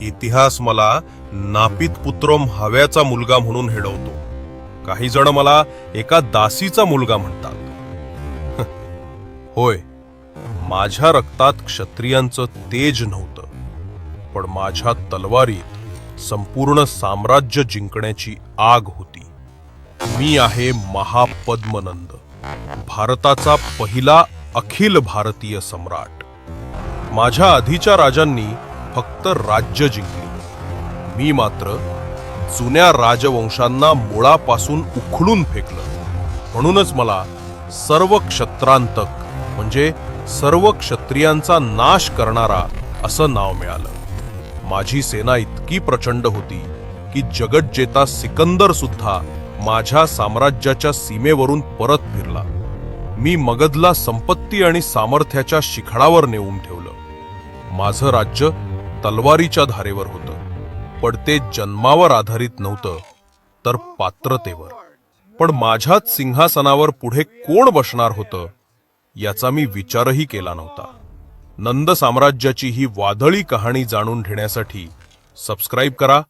इतिहास मला नापित पुत्रम हव्याचा मुलगा म्हणून हेडवतो. काही जण मला एका दासीचा मुलगा म्हणतात. होय माझ्या रक्तात क्षत्रियांचं तेज नव्हतं पण माझ्या तलवारीत संपूर्ण साम्राज्य जिंकण्याची आग होती. मी आहे महापद्मनंद भारताचा पहिला अखिल भारतीय सम्राट. माझ्या आधीच्या राजांनी फक्त राज्य जिंकली. मी मात्र जुन्या राजवंशांना मुळापासून उखडून फेकलं. म्हणूनच मला सर्व क्षत्रांतक म्हणजे सर्व क्षत्रियांचा नाश करणारा असं नाव मिळालं. माझी सेना इतकी प्रचंड होती की जगज्जेता सिकंदर सुद्धा माझ्या साम्राज्याच्या सीमेवरून परत फिरला. मी मगधला संपत्ती आणि सामर्थ्याच्या शिखरावर नेऊन ठेवलं. माझं राज्य तलवारीच्या धारेवर होतं. पण ते जन्मावर आधारित नव्हतं तर पात्रतेवर. पण माझ्याच सिंहासनावर पुढे कोण बसणार होतं याचा मी विचारही केला नव्हता. नंद साम्राज्याची ही वादळी कहाणी जाणून घेण्यासाठी सबस्क्राईब करा